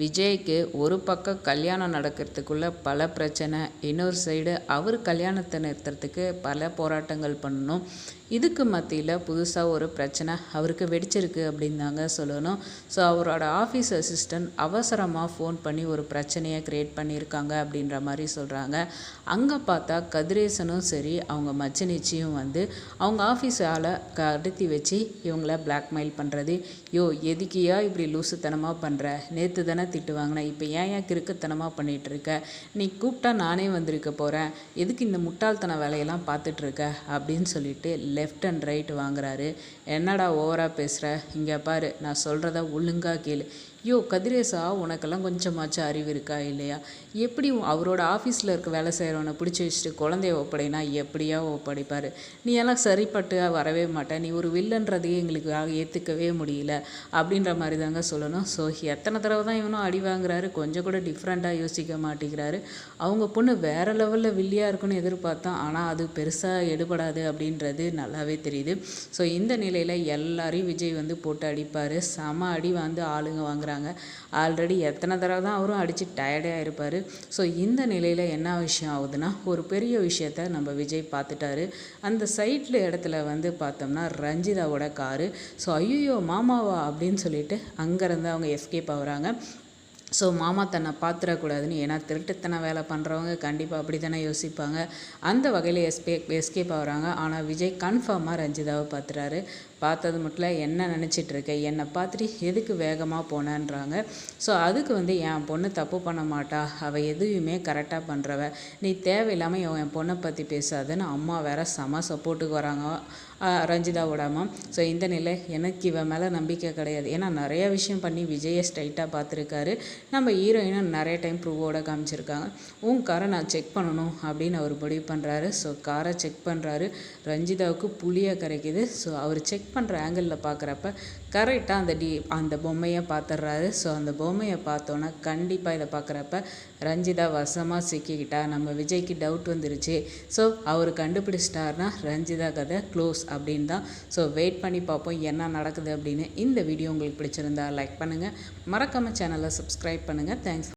விஜய்க்கு ஒரு பக்கம் கல்யாணம் நடக்கிறதுக்குள்ள பல பிரச்சனை இன்னொரு சைடு அவர் கல்யாணத்தை நிறுத்துறதுக்கு பல போராட்டங்கள் பண்ணணும். இதுக்கு மத்தியில் புதுசாக ஒரு பிரச்சனை அவருக்கு வெடிச்சிருக்கு அப்படின்னு தாங்க சொல்லணும். ஸோ அவரோட ஆஃபீஸ் அசிஸ்டன்ட் அவசரமாக ஃபோன் பண்ணி ஒரு பிரச்சனையை க்ரியேட் பண்ணியிருக்காங்க அப்படின்ற மாதிரி சொல்கிறாங்க அங்கே பார்த்தா கதிரேசனும் சரி அவங்க மச்சனிச்சியும் வந்து அவங்க ஆஃபீஸால் கடத்தி வச்சு இவங்கள பிளாக்மெயில் பண்ணுறது யோ எதுக்கியா இப்படி லூசுத்தனமாக பண்ணுற நேற்று தானே திட்டு வாங்கினேன் இப்போ ஏன் ஏன் கிறுக்குத்தனமாக பண்ணிகிட்டு இருக்க நீ கூப்பிட்டா நானே வந்திருக்க போகிறேன் எதுக்கு இந்த முட்டாள்தன வேலையெல்லாம் பார்த்துட்ருக்க அப்படின்னு சொல்லிட்டு லெஃப்ட் அண்ட் ரைட் வாங்குறாரு. என்னடா ஓவராக பேசுகிற இங்கே பாரு நான் சொல்கிறத ஒழுங்காக கேளு. ஐயோ கதிரேசா உனக்கெல்லாம் கொஞ்சமாச்சும் அறிவு இருக்கா இல்லையா? எப்படி அவரோட ஆஃபீஸில் இருக்க வேலை செய்கிறவனை பிடிச்சி வச்சுட்டு குழந்தைய ஒப்படைனா எப்படியா ஒப்படைப்பார்? நீ எல்லாம் சரிப்பட்டு வரவே மாட்டேன் நீ ஒரு வில்லன்றதையே எங்களுக்கு ஏற்றுக்கவே முடியல. அப்படின்ற மாதிரி தாங்க சொல்லணும். ஸோ எத்தனை தடவை தான் இவனும் அடி வாங்குறாரு கொஞ்சம் கூட டிஃப்ரெண்ட்டாக யோசிக்க மாட்டேங்கிறாரு. அவங்க பொண்ணு வேறு லெவலில் வில்லியாக இருக்குன்னு எதிர்பார்த்தோம் ஆனால் அது பெருசாக எடுபடாது அப்படின்றது நல்லாவே தெரியுது. ஸோ இந்த நிலையில் எல்லாரையும் விஜய் வந்து போட்டு அடிப்பார். செம அடி வந்து ஆளுங்க வாங்குறாங்க. ஆல்ரெடி எத்தனை தடவை தான் அவரும் அடித்து டயர்டாக இருப்பார். ஸோ இந்த நிலையில் என்ன விஷயம் ஆகுதுன்னா ஒரு பெரிய விஷயத்த நம்ம விஜய் பார்த்துட்டாரு. அந்த சைட்டில் இடத்துல வந்து பார்த்தோம்னா ரஞ்சிதாவோட காரு. ஸோ ஐயோ மாமாவா அப்படின்னு சொல்லிட்டு அங்கேருந்து அவங்க எஸ்கேப் ஆகுறாங்க. ஸோ மாமா தன்னை பார்த்துடக்கூடாதுன்னு. ஏன்னா திருட்டுத்தனை வேலை பண்ணுறவங்க கண்டிப்பாக அப்படி தானே யோசிப்பாங்க. அந்த வகையில் எஸ்பே எஸ்கேப் ஆகிறாங்க. ஆனால் விஜய் கன்ஃபார்மாக ரஞ்சிதாவை பார்த்துறாரு பார்த்தது மட்டும் என்ன நினச்சிட்ருக்க என்னை பார்த்துட்டு எதுக்கு வேகமாக போனேன்றாங்க. ஸோ அதுக்கு வந்து என் பொண்ணு தப்பு பண்ண மாட்டா. அவள் எதுவுமே கரெக்டாக பண்ணுறவ நீ தேவையில்லாமல் என் பொண்ணை பற்றி பேசாதுன்னு அம்மா வேற செம சப்போர்ட்டுக்கு வராங்க. ரஞ்சிதாவோட அம்மா. ஸோ இந்த நிலை எனக்கு இவன் மேலே நம்பிக்கை கிடையாது. ஏன்னா நிறைய விஷயம் பண்ணி விஜயை ஸ்ட்ரைட்டாக பார்த்துருக்காரு. நம்ம ஹீரோயினும் நிறைய டைம் ப்ரூவோட காமிச்சிருக்காங்க. உன் காரை நான் செக் பண்ணணும் அப்படின்னு அவர் முடிவு பண்ணுறாரு ஸோ காரை செக் பண்ணுறாரு ரஞ்சிதாவுக்கு புளியாக கிடைக்கிது ஸோ அவர் செக் பண்ணுற ஆங்கிளில் பார்க்குறப்ப கரெக்டாக அந்த டி அந்த பொம்மையை பார்த்துட்றாரு ஸோ அந்த பொம்மையை பார்த்தோன்னா கண்டிப்பாக இதை பார்க்குறப்ப ரஞ்சிதா வசமாக சிக்கிக்கிட்டா. நம்ம விஜய்க்கு டவுட் வந்துருச்சு. ஸோ அவர் கண்டுபிடிச்சிட்டாருன்னா ரஞ்சிதா கதை க்ளோஸ் அப்படின்னு தான். ஸோ வெயிட் பண்ணி பார்ப்போம் என்ன நடக்குது அப்படின்னு. இந்த வீடியோ உங்களுக்கு பிடிச்சிருந்தா லைக் பண்ணுங்கள் மறக்காமல் சேனலை சப்ஸ்கிரைப் பண்ணுங்கள் தேங்க்ஸ்